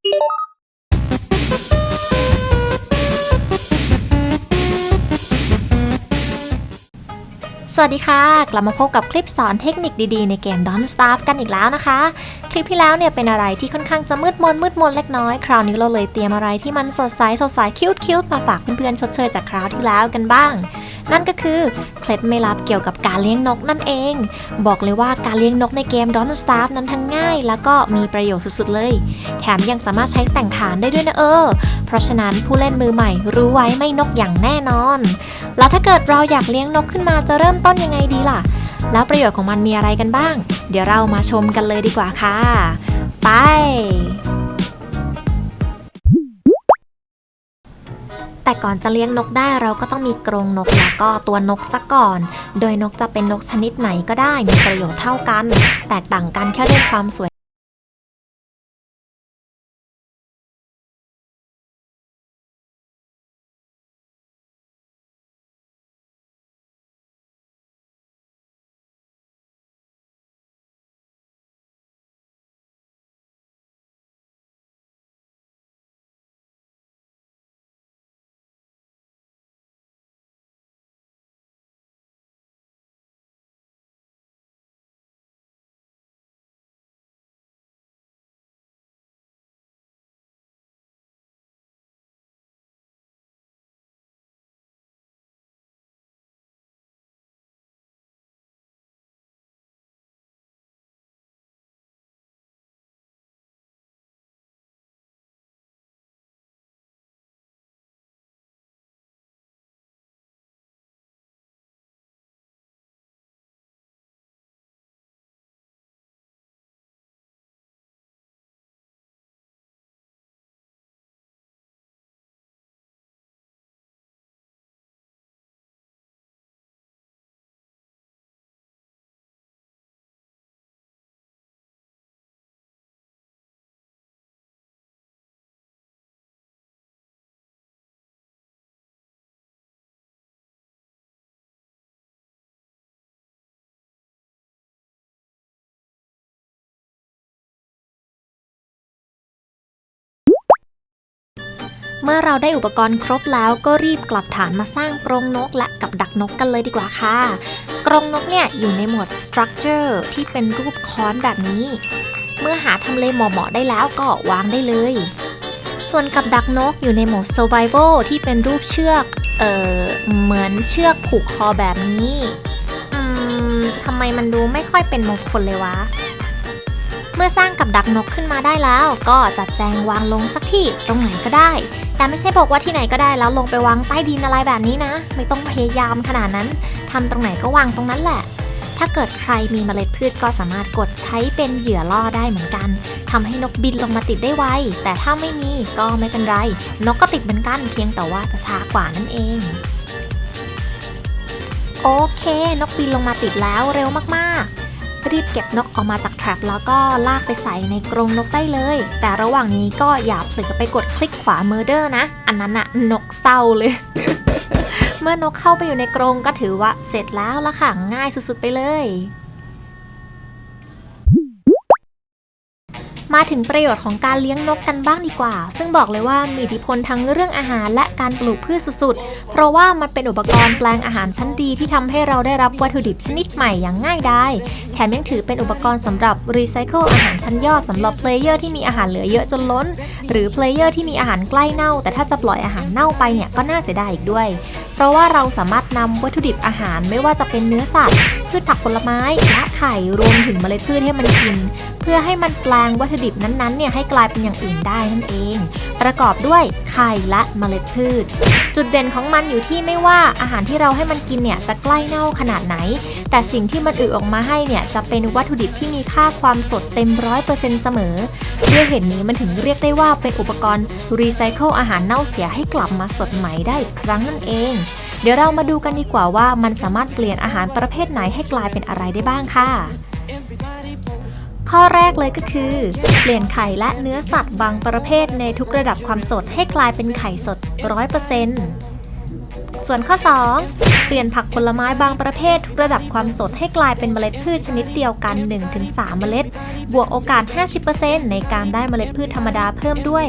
สวัสดีค่ะ กลับมาพบกับคลิปสอนเทคนิคดีๆ ในเกม Don't Starve กันอีกแล้วนะคะ คลิปที่แล้วเนี่ยเป็นอะไรที่ค่อนข้างจะมืดมนมืดมนเล็กน้อย คราวนี้เราเลยเตรียมอะไรที่มันสดใสสดใสคิ้วคิ้วมาฝากเพื่อนๆชดเชยจากคราวที่แล้วกันบ้าง นั่นก็คือเคล็ดไม่ลับเกี่ยวกับการเลี้ยงนกนั่นเอง บอกเลยว่าการเลี้ยงนกในเกม Don't Starve นั้นทั้งง่าย แล้วก็มีประโยชน์สุดๆเลย แถมยังสามารถใช้แต่งฐานได้ด้วยนะเออ เพราะฉะนั้นผู้เล่นมือใหม่รู้ไว้ไม่นกอย่างแน่นอน แล้วถ้าเกิดเราอยากเลี้ยงนกขึ้นมาจะเริ่มต้นยังไงดีล่ะ แล้วประโยชน์ของมันมีอะไรกันบ้าง เดี๋ยวเรามาชมกันเลยดีกว่าค่ะ ไป แต่ก่อนจะเลี้ยงนกได้เราก็ต้องมีกรงนกแล้วก็ตัวนกซะก่อน โดยนกจะเป็นนกชนิดไหนก็ได้มีประโยชน์เท่ากัน แตกต่างกันแค่เรื่องความสวย เมื่อเราได้อุปกรณ์ครบแล้วก็รีบกลับฐานมาสร้างกรงนกและกับดักนกกันเลยดีกว่าค่ะ กรงนกเนี่ยอยู่ในหมวด structure ที่เป็นรูปค้อนแบบนี้ เมื่อหาทำเลเหมาะๆได้แล้วก็วางได้เลย ส่วนกับดักนกอยู่ในโหมด survival ที่เป็นรูปเชือก เอ่อเหมือนเชือกผูกคอแบบนี้ อืมทำไมมันดูไม่ค่อยเป็นมงคลเลยวะเมื่อสร้างกับดักนกขึ้นมาได้แล้ว ก็จัดแจงวางลงสักที่ตรงไหนก็ได้ แต่ไม่ใช่บอกว่าที่ไหนก็ได้แล้วลงไปวางใต้ดินอะไรแบบนี้นะ ไม่ต้องพยายามขนาดนั้นทำตรงไหนก็วางตรงนั้นแหละ ถ้าเกิดใครมีเมล็ดพืชก็สามารถกดใช้เป็นเหยื่อล่อได้เหมือนกันทำให้นกบินลงมาติดได้ไว แต่ถ้าไม่มีก็ไม่เป็นไร นกก็ติดเหมือนกัน เพียงแต่ว่าจะช้ากว่านั่นเองโอเค นกบินลงมาติดแล้วเร็วมากๆ รีบเก็บนกออกมาจากแทรปแล้วก็ลากไปใส่ในกรงนกได้เลย แต่ระหว่างนี้ก็อย่าเผลอไปกดคลิกขวา murder นะ อันนั้นอะนกเศร้าเลยเมื่อนกเข้าไปอยู่ในกรงก็ถือว่าเสร็จแล้วละค่ะง่ายสุดๆไปเลย มาถึงประโยชน์ของการเลี้ยงนกกันบ้างดีกว่า ซึ่งบอกเลยว่ามีอิทธิพลทั้งเรื่องอาหารและการปลูกพืชสุดๆ เพราะว่ามันเป็นอุปกรณ์แปลงอาหารชั้นดีที่ทำให้เราได้รับวัตถุดิบชนิดใหม่อย่างง่ายดาย แถมยังถือเป็นอุปกรณ์สำหรับรีไซเคิลอาหารชั้นยอดสำหรับเพลเยอร์ที่มีอาหารเหลือเยอะจนล้น หรือเพลเยอร์ที่มีอาหารใกล้เน่า แต่ถ้าจะปล่อยอาหารเน่าไปเนี่ยก็น่าเสียดายอีกด้วย ราะว่าเราสามารถนำวัตถุดิบอาหารไม่ว่าจะเป็นเนื้อสัตว์พืชผักผลไม้และไข่รวมถึงเมล็ดพืชให้มันกิน เพื่อให้มันแปลงวัตถุดิบนั้นๆเนี่ยให้กลายเป็นอย่างอื่นได้นั่นเอง ประกอบด้วยไข่และเมล็ดพืช จุดเด่นของมันอยู่ที่ไม่ว่าอาหารที่เราให้มันกินเนี่ยจะใกล้เน่าขนาดไหน แต่สิ่งที่มันอึออกมาให้เนี่ยจะเป็นวัตถุดิบที่มีค่าความสดเต็มร้อยเปอร์เซ็นต์เสมอด้วยเหตุนี้มันถึงเรียกได้ว่าเป็นอุปกรณ์รีไซเคิลอาหารเน่าเสียให้กลับมาสดใหม่ได้อีกครั้งนั่นเอง เดี๋ยวเรามาดูกันดีกว่าว่ามันสามารถเปลี่ยนอาหารประเภทไหนให้กลายเป็นอะไรได้บ้างค่ะ ข้อแรกเลยก็คือ เปลี่ยนไข่และเนื้อสัตว์บางประเภทในทุกระดับความสดให้กลายเป็นไข่สด 100%ส่วนข้อ 2 เปลี่ยนผักผลไม้บางประเภททุกระดับความสดให้กลายเป็นเมล็ดพืชชนิดเดียวกัน 1-3 เมล็ด บวกโอกาส 50%ในการได้เมล็ดพืชธรรมดาเพิ่มด้วย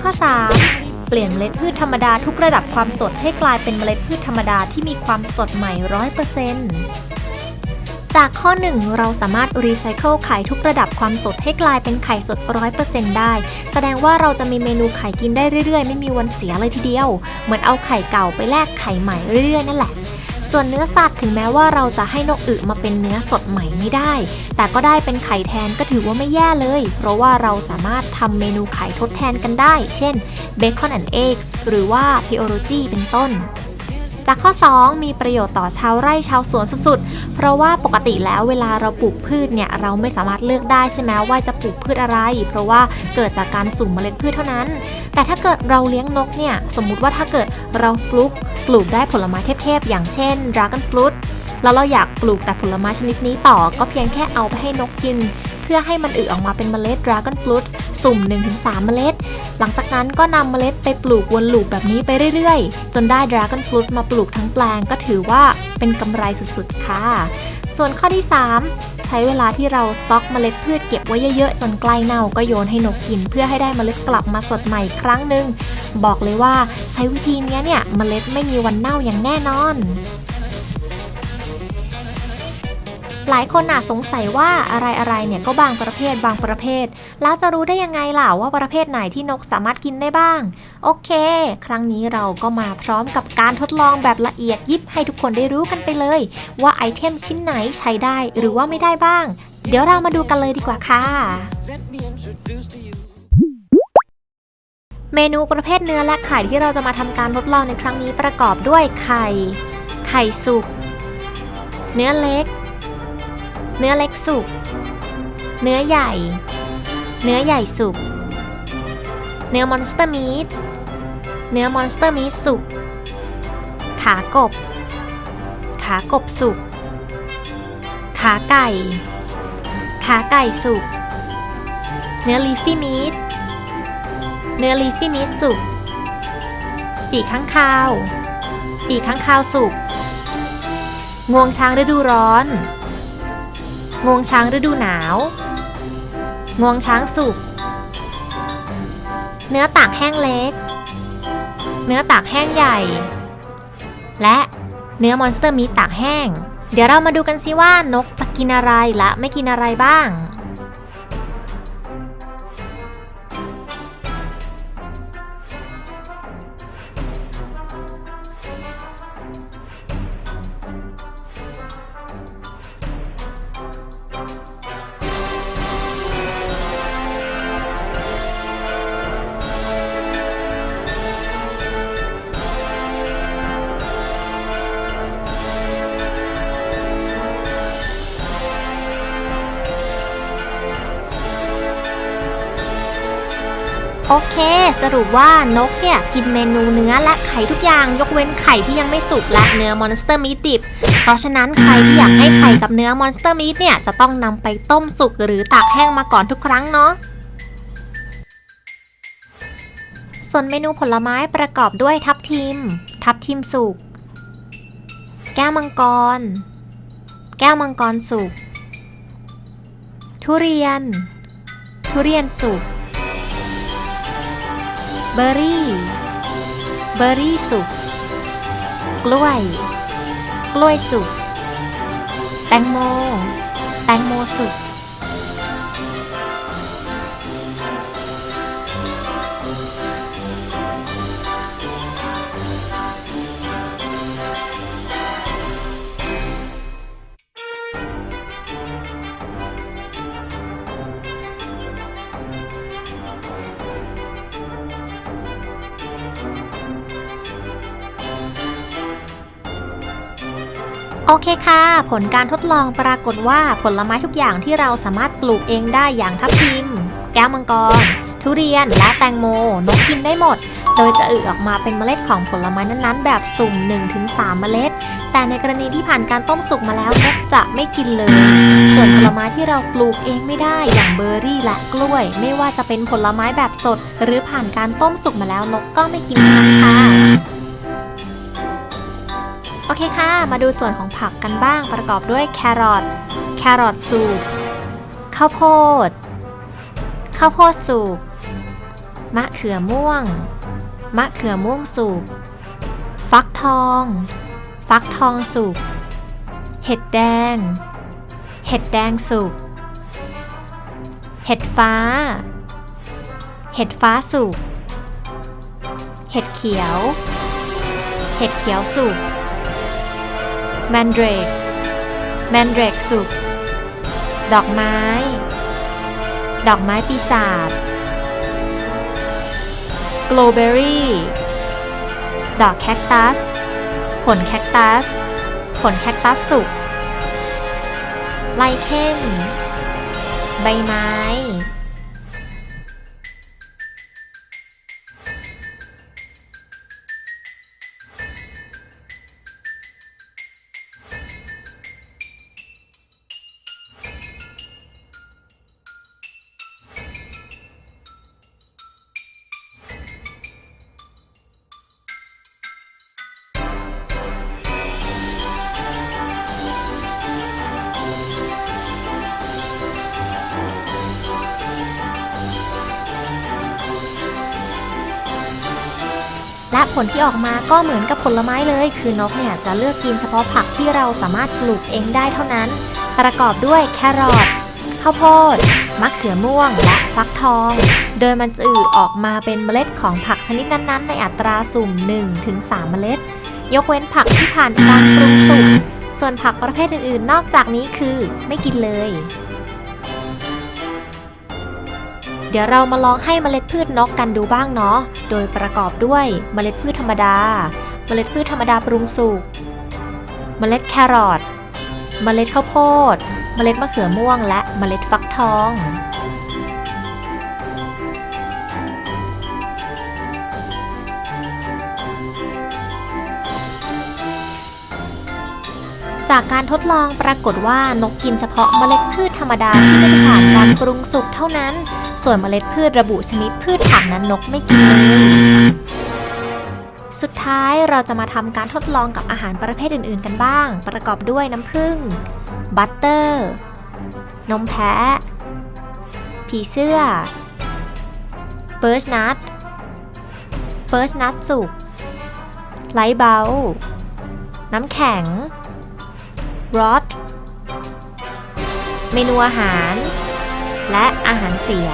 ข้อ 3 ปลี่ยนเมล็ดพืชธรรมดาทุกระดับความสดให้กลายเป็นเมล็ดพืชธรรมดาที่มีความสดใหม่ร้อยเปอร์เซนต์จากข้อ 1 เราสามารถรีไซเคิลไข่ทุกระดับความสดให้กลายเป็นไข่สด 100%ได้ แสดงว่าเราจะมีเมนูไข่กินได้เรื่อยๆ ไม่มีวันเสียเลยทีเดียว เหมือนเอาไข่เก่าไปแลกไข่ใหม่เรื่อยๆ นั่นแหละ ส่วนเนื้อสัตว์ถึงแม้ว่าเราจะให้นกอึมาเป็นเนื้อสดใหม่ไม่ได้ แต่ก็ได้เป็นไข่แทนก็ถือว่าไม่แย่เลย เพราะว่าเราสามารถทำเมนูไข่ทดแทนกันได้ เช่นเบคอนแอนด์เอ็กซ์หรือว่าพิโอโรจีเป็นต้น จากข้อ 2 มีประโยชน์ต่อชาวไร่ชาวสวนสุดๆ เพราะว่าปกติแล้วเวลาเราปลูกพืชเนี่ยเราไม่สามารถเลือกได้ใช่ไหมว่าจะปลูกพืชอะไร เพราะว่าเกิดจากการสุ่มเมล็ดพืชเท่านั้น แต่ถ้าเกิดเราเลี้ยงนกเนี่ยสมมุติว่าถ้าเกิดเราฟลุกปลูกได้ผลไม้เทพๆอย่างเช่น Dragon Fruit แล้วเราอยากปลูกแต่ผลไม้ชนิดนี้ต่อ ก็เพียงแค่เอาไปให้นกกิน เพื่อให้มันอึออกมาเป็นเมล็ด Dragon Fruit สุ่ม 1-3 เมล็ด หลังจากนั้นก็นำเมล็ดไปปลูกวนลูปแบบนี้ไปเรื่อยๆ จนได้ Dragon Fruit มาปลูกทั้งแปลงก็ถือว่าเป็นกำไรสุดๆ ค่ะ ส่วนข้อที่ 3 ใช้เวลาที่เราสต็อกเมล็ดพืชเก็บไว้เยอะๆ จนใกล้เน่าก็โยนให้นกกิน เพื่อให้ได้เมล็ดกลับมาสดใหม่ครั้งหนึ่งบอกเลยว่าใช้วิธีเนี้ยเนี่ยเมล็ดไม่มีวันเน่าอย่างแน่นอน หลายคนอาจสงสัยว่าอะไรอะไรๆเนี่ยก็บางประเภทบางประเภท แล้วจะรู้ได้ยังไงล่ะว่าประเภทไหนที่นกสามารถกินได้บ้าง โอเค ครั้งนี้เราก็มาพร้อมกับการทดลองแบบละเอียดยิบให้ทุกคนได้รู้กันไปเลย ว่าไอเทมชิ้นไหนใช้ได้หรือว่าไม่ได้บ้าง เดี๋ยวเรามาดูกันเลยดีกว่าค่ะ Let me introduce to you. เมนูประเภทเนื้อและไข่ที่เราจะมาทำการทดลองในครั้งนี้ประกอบด้วยไข่ ไข่สุก เนื้อเล็ก เนื้อเล็กสุก เนื้อใหญ่ เนื้อใหญ่สุก เนื้อมอนสเตอร์มีท เนื้อมอนสเตอร์มีทสุก ขากบ ขากบสุก ขาไก่ ขาไก่สุก เนื้อลีฟี่มีท เนื้อลีฟี่มิสสุก ปีกข้างคาว ปีกข้างคาวสุก งวงช้างฤดูร้อน งวงช้างฤดูหนาว งวงช้างสุก เนื้อตากแห้งเล็ก เนื้อตากแห้งใหญ่ และเนื้อมอนสเตอร์มีตากแห้ง เดี๋ยวเรามาดูกันซิว่านกจะกินอะไรและไม่กินอะไรบ้าง โอเค สรุปว่านกเนี่ย กินเมนูเนื้อและไข่ทุกอย่างยกเว้นไข่ที่ยังไม่สุกและเนื้อมอนสเตอร์มีดิบ เพราะฉะนั้นใครที่อยากให้ไข่กับเนื้อมอนสเตอร์มีเนี่ย จะต้องนำไปต้มสุกหรือตากแห้งมาก่อนทุกครั้งเนาะส่วนเมนูผลไม้ประกอบด้วยทับทิม ทับทิมสุก แก้วมังกร แก้วมังกรสุก ทุเรียน ทุเรียนสุก เบอร์รี่ เบอร์รี่สุก กล้วย กล้วยสุก แตงโม แตงโมสุก เคค่ะ ผลการทดลองปรากฏว่าผลไม้ทุกอย่างที่เราสามารถปลูกเองได้อย่างทับทิม แก้วมังกร ทุเรียนและแตงโม นกกินได้หมด โดยจะอึออกมาเป็นเมล็ดของผลไม้นั้นๆ แบบสุ่ม 1-3 เมล็ด แต่ในกรณีที่ผ่านการต้มสุกมาแล้วนกจะไม่กินเลย ส่วนผลไม้ที่เราปลูกเองไม่ได้อย่างเบอร์รี่และกล้วย ไม่ว่าจะเป็นผลไม้แบบสด หรือผ่านการต้มสุกมาแล้วนกก็ไม่กินนั้นค่ะ โอเคค่ะ มาดูส่วนของผักกันบ้างประกอบด้วยแครอท แครอทสูบข้าวโพด ข้าวโพดสูบ มะเขือม่วง มะเขือม่วงสูบ ฟักทอง ฟักทองสุกเห็ดแดง เห็ดแดงสุกเห็ดฟ้า เห็ดฟ้าสุกเห็ดเขียว เห็ดเขียวสุก แมนเดรกแมนเดรกสุก ดอกไม้ ดอกไม้ปีศาจกลเบอรี่ดอกแคคตัส ผลแคคตัส ผลแคคตัสสุกไลเคนใบไม้ และผลที่ออกมาก็เหมือนกับผลไม้เลย คือนกเนี่ยจะเลือกกินเฉพาะผักที่เราสามารถปลูกเองได้เท่านั้น ประกอบด้วยแครอทข้าวโพดมะเขือม่วง และฟักทอง โดยมันจะอืดออกมาเป็นเมล็ดของผักชนิดนั้นๆ ในอัตราสุ่ม 1-3 เมล็ด ยกเว้นผักที่ผ่านการปรุงสุกส่วนผักประเภทอื่นๆ นอกจากนี้คือไม่กินเลย เดี๋ยวเรามาลองให้เมล็ดพืชนกกันดูบ้างเนาะ โดยประกอบด้วยเมล็ดพืชธรรมดา เมล็ดพืชธรรมดาปรุงสุก เมล็ดแครอท เมล็ดข้าวโพด เมล็ดมะเขือม่วง และเมล็ดฟักทอง จากการทดลองปรากฏว่านกกินเฉพาะเมล็ดพืชธรรมดาที่ไม่ได้ผ่านการปรุงสุกเท่านั้น ส่วนเมล็ดพืชระบุชนิดพืชผักนั้นนกไม่กินเลย สุดท้ายเราจะมาทำการทดลองกับอาหารประเภทอื่นๆกันบ้าง ประกอบด้วยน้ำผึ้ง บัตเตอร์ นมแพะ ผีเสื้อ เบิร์ชนัท เบิร์ชนัทสุกไลท์เบลน้ำแข็ง รอดเมนูอาหาร และอาหารเสีย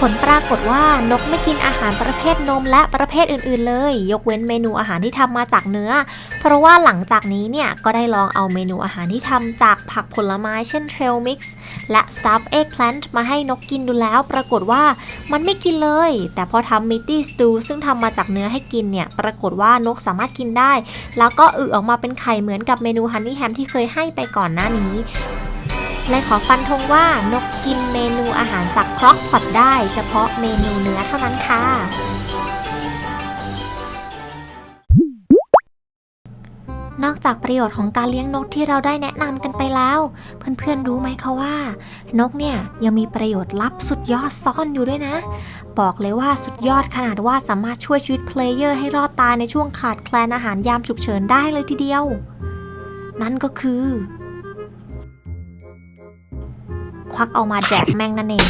ผลปรากฏว่านกไม่กินอาหารประเภทนมและประเภทอื่นๆเลย ยกเว้นเมนูอาหารที่ทำมาจากเนื้อ เพราะว่าหลังจากนี้เนี่ยก็ได้ลองเอาเมนูอาหารที่ทำจากผักผลไม้เช่น trail mix และ stuffed eggplant มาให้นกกินดูแล้ว ปรากฏว่ามันไม่กินเลย แต่พอทำ meaty stew ซึ่งทำมาจากเนื้อให้กินเนี่ยปรากฏว่านกสามารถกินได้ แล้วก็อึออกมาเป็นไข่เหมือนกับเมนู honey ham ที่เคยให้ไปก่อนหน้านี้ และขอฟันธงว่านกกินเมนูอาหารจากครอกพอตได้ เฉพาะเมนูเนื้อเท่านั้นค่ะ นอกจากประโยชน์ของการเลี้ยงนกที่เราได้แนะนำกันไปแล้ว เพื่อนๆรู้ไหมคะว่า นกเนี่ยยังมีประโยชน์ลับสุดยอดซ่อนอยู่ด้วยนะ บอกเลยว่าสุดยอดขนาดว่าสามารถช่วยชีวิตเพลเยอร์ให้รอดตายในช่วงขาดแคลนอาหารยามฉุกเฉินได้เลยทีเดียว นั่นก็คือ ควักเอามาแจกแม่งนั่นเอง